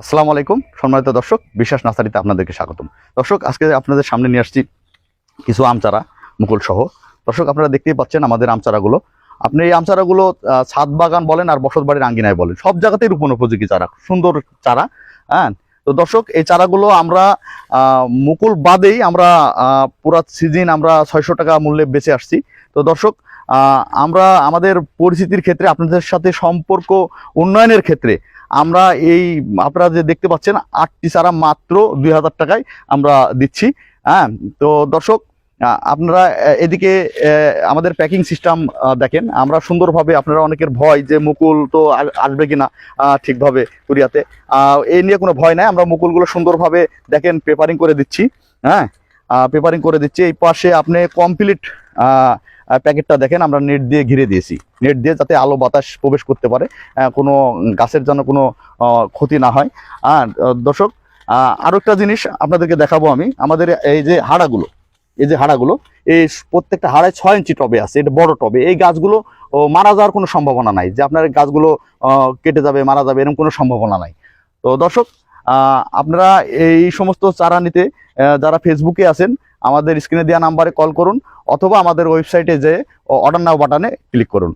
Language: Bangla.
আসসালামু আলাইকুম। সম্মানিত দর্শক, বিশ্বাস নার্সারিতে আপনাদেরকে স্বাগতম। দর্শক, আজকে আপনাদের সামনে নিয়ে আসছি কিছু আমচারা মুকুলসহ মুকুল সহ। দর্শক, আপনারা দেখতেই পাচ্ছেন আমাদের আমচারাগুলো। আপনি এই আমচারাগুলো ছাদ বাগান বলেন আর বসত বাড়ির আঙ্গিনায় বলেন। সব জায়গাতেই রোপণ উপযোগী চারা, সুন্দর চারা হ্যাঁ? তো দর্শক, এই চারাগুলো আমরা মুকুল বাদেই আমরা পুরো সিজন আমরা ছয়শো টাকা মূল্যে বেঁচে আসছি। তো দর্শক আমরা আমাদের পরিস্থিতির ক্ষেত্রে, আপনাদের সাথে সম্পর্ক উন্নয়নের ক্ষেত্রে আমরা এই, আপনারা যে দেখতে পাচ্ছেন, আটটি চারা মাত্র দুই হাজার টাকায় আমরা দিচ্ছি। হ্যাঁ তো দর্শক আপনারা এদিকে আমাদের প্যাকিং সিস্টেম দেখেন আমরা সুন্দরভাবে আপনারা অনেকের ভয় যে মুকুল তো আসবে কিনা আহ, ঠিকভাবে কুরিয়াতে। এই নিয়ে কোনো ভয় নাই আমরা মুকুলগুলো সুন্দরভাবে দেখেন পেপারিং করে দিচ্ছি হ্যাঁ? পেপারিং করে দিচ্ছি এই পাশে আপনি কমপ্লিট প্যাকেটটা দেখেন আমরা নেট দিয়ে ঘিরে দিয়েছি। নেট দিয়ে যাতে আলো বাতাস প্রবেশ করতে পারে কোনো গাছের যেন কোনো ক্ষতি না হয়। আর দর্শক আহ, আরও একটা জিনিস আপনাদেরকে দেখাবো আমি আমাদের এই যে হাড়াগুলো এই যে হাড়াগুলো, এই প্রত্যেকটা হাড়ায় ছয় ইঞ্চি টবে আছে, এটা বড় টবে। এই গাছগুলো মারা যাওয়ার কোনো সম্ভাবনা নাই। যে আপনার গাছগুলো কেটে যাবে, মারা যাবে, এরকম কোনো সম্ভাবনা নাই। তো দর্শক আপনারা এই সমস্ত চারা নিতে যারা ফেসবুকে আছেন, আমাদের স্ক্রিনে দেওয়া নাম্বারে কল করুন, অথবা আমাদের ওয়েবসাইটে যে অর্ডার নাও বাটনে ক্লিক করুন।